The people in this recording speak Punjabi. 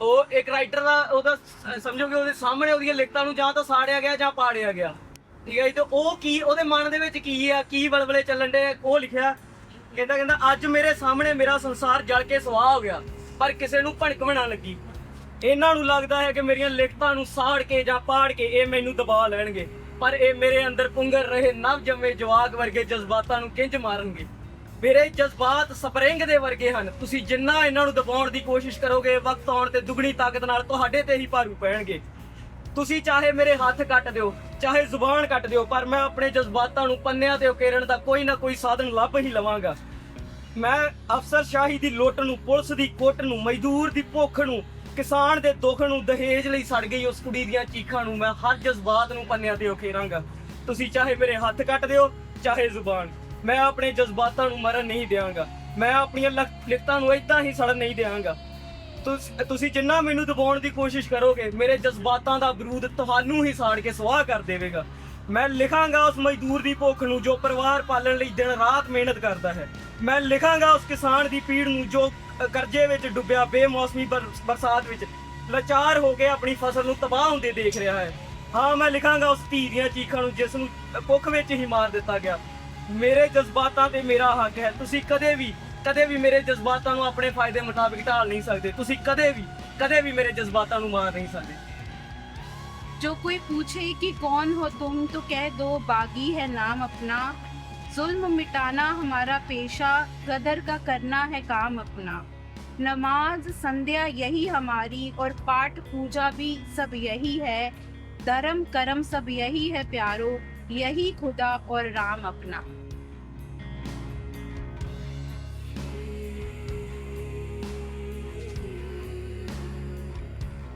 ਉਹ ਇੱਕ ਰਾਈਟਰ ਦਾ ਉਹਦਾ ਸ- ਸਮਝੋ ਕਿ ਉਹਦੇ ਸਾਹਮਣੇ ਉਹਦੀਆਂ ਲਿਖਤਾਂ ਨੂੰ ਜਾਂ ਤਾਂ ਸਾੜਿਆ ਗਿਆ ਜਾਂ ਪਾੜਿਆ ਗਿਆ। ਠੀਕ ਹੈ ਜੀ? ਤੇ ਉਹ ਕੀ, ਉਹਦੇ ਮਨ ਦੇ ਵਿੱਚ ਕੀ ਆ, ਕੀ ਬਲਬਲੇ ਚੱਲਣ ਦੇ ਉਹ ਲਿਖਿਆ, ਕਹਿੰਦਾ ਕਹਿੰਦਾ, ਅੱਜ ਮੇਰੇ ਸਾਹਮਣੇ ਮੇਰਾ ਸੰਸਾਰ ਜਲ ਕੇ ਸਵਾਹ ਹੋ ਗਿਆ, ਪਰ ਕਿਸੇ ਨੂੰ ਭਣਕਵ ਨਾ ਲੱਗੀ। ਇਹਨਾਂ ਨੂੰ ਲੱਗਦਾ ਹੈ ਕਿ ਮੇਰੀਆਂ ਲਿਖਤਾਂ ਨੂੰ ਸਾੜ ਕੇ ਜਾਂ ਪਾੜ ਕੇ ਇਹ ਮੈਨੂੰ ਦਬਾ ਲੈਣਗੇ, ਪਰ ਇਹ ਮੇਰੇ ਅੰਦਰ ਪੁੰਗਰ ਰਹੇ ਨਵ ਜੰਮੇ ਜਵਾਕ ਵਰਗੇ ਜਜ਼ਬਾਤਾਂ ਨੂੰ ਕਿੰਝ ਮਾਰਨਗੇ? ਮੇਰੇ ਜਜ਼ਬਾਤ ਸਪਰਿੰਗ ਦੇ ਵਰਗੇ ਹਨ। ਤੁਸੀਂ ਜਿੰਨਾ ਇਹਨਾਂ ਨੂੰ ਦਬਾਉਣ ਦੀ ਕੋਸ਼ਿਸ਼ ਕਰੋਗੇ, ਵਕਤ ਆਉਣ ਤੇ ਦੁੱਗਣੀ ਤਾਕਤ ਨਾਲ ਤੁਹਾਡੇ ਤੇ ਹੀ ਭਾਰੂ ਪੈਣਗੇ। ਤੁਸੀਂ ਚਾਹੇ ਮੇਰੇ ਹੱਥ ਕੱਟ ਦਿਓ, ਚਾਹੇ ਜ਼ੁਬਾਨ ਕੱਟ ਦਿਓ, ਪਰ ਮੈਂ ਆਪਣੇ ਜਜ਼ਬਾਤਾਂ ਨੂੰ ਪੰਨਿਆਂ ਤੇ ਉਕੇਰਨ ਦਾ ਕੋਈ ਨਾ ਕੋਈ ਸਾਧਨ ਲੱਭ ਹੀ ਲਵਾਂਗਾ। ਮੈਂ ਅਫਸਰ ਸ਼ਾਹੀ ਦੀ ਲੁੱਟ ਨੂੰ, ਪੁਲਿਸ ਦੀ ਕੁੱਟ ਨੂੰ, ਮਜ਼ਦੂਰ ਦੀ ਭੁੱਖ ਨੂੰ, ਕਿਸਾਨ ਦੇ ਦੁੱਖ ਨੂੰ ਦਹੇਜ ਲਈ ਸੜ ਗਈ ਉਸ ਕੁੜੀ ਦੀਆਂ ਚੀਖਾਂ ਨੂੰ ਮੈਂ ਹਰ ਜਜ਼ਬਾਤ ਨੂੰ ਪੰਨਿਆਂ ਤੇ ਉਖੇਰਾਂਗਾ ਤੁਸੀਂ ਚਾਹੇ ਮੇਰੇ ਹੱਥ ਕੱਟ ਦਿਓ, ਚਾਹੇ ਜ਼ੁਬਾਨ। ਮੈਂ ਆਪਣੇ ਜਜ਼ਬਾਤਾਂ ਨੂੰ ਮਰਨ ਨਹੀਂ ਦਿਆਂਗਾ। ਮੈਂ ਆਪਣੀਆਂ ਲਿਖਤਾਂ ਨੂੰ ਇਦਾਂ ਹੀ ਸੜਨ ਨਹੀਂ ਦਿਆਂਗਾ। ਤੁਸੀਂ ਜਿੰਨਾ ਮੈਨੂੰ ਦਬਾਉਣ ਦੀ ਕੋਸ਼ਿਸ਼ ਕਰੋਗੇ ਮੇਰੇ ਜਜ਼ਬਾਤਾਂ ਦਾ ਬਰੂਦ ਤੁਹਾਨੂੰ ਹੀ ਸਾੜ ਕੇ ਸਵਾਹ ਕਰ ਦੇਵੇਗਾ। ਮੈਂ ਲਿਖਾਂਗਾ ਉਸ ਮਜ਼ਦੂਰ ਦੀ ਭੁੱਖ ਨੂੰ ਜੋ ਪਰਿਵਾਰ ਪਾਲਣ ਲਈ ਦਿਨ ਰਾਤ ਮਿਹਨਤ ਕਰਦਾ ਹੈ। ਮੈਂ ਲਿਖਾਂਗਾ ਉਸ ਕਿਸਾਨ ਦੀ ਪੀੜ ਨੂੰ ਜੋ ਕਰਜ਼ੇ ਵਿੱਚ ਡੁੱਬਿਆ ਬੇਮੌਸਮੀ ਬਰ- ਬਰਸਾਤ ਵਿੱਚ ਲਾਚਾਰ ਹੋ ਕੇ ਆਪਣੀ ਫਸਲ ਨੂੰ ਤਬਾਹ ਹੁੰਦੇ ਦੇਖ ਰਿਹਾ ਹੈ। ਹਾਂ ਮੈਂ ਲਿਖਾਂਗਾ ਉਸ ਧੀ ਦੀਆਂ ਚੀਖਾਂ ਨੂੰ ਜਿਸ ਨੂੰ ਅ, ਵਿੱਚ ਹੀ ਮਾਰ ਦਿੱਤਾ ਗਿਆ। ਮੇਰੇ ਜਜ਼ਬਾਤਾਂ ਤੇ ਮੇਰਾ ਹੱਕ ਹੈ ਤੁਸੀਂ ਕਦੇ ਵੀ ਕਦੇ ਵੀ ਮੇਰੇ ਜਜ਼ਬਾਤਾਂ ਨੂੰ ਆਪਣੇ ਫਾਇਦੇ ਮੁਤਾਬਿਕ ਢਾਲ ਨਹੀਂ ਸਕਦੇ ਤੁਸੀਂ ਕਦੇ ਵੀ ਕਦੇ ਵੀ ਮੇਰੇ ਜਜ਼ਬਾਤਾਂ ਨੂੰ ਮਾਰ ਨਹੀਂ ਸਕਦੇ जो कोई पूछे कि कौन हो तुम तो कह दो बागी है नाम अपना जुल्म मिटाना हमारा पेशा गदर का करना है काम अपना नमाज संध्या यही हमारी और पाठ पूजा भी सब यही है धर्म कर्म सब यही है प्यारो यही खुदा और राम अपना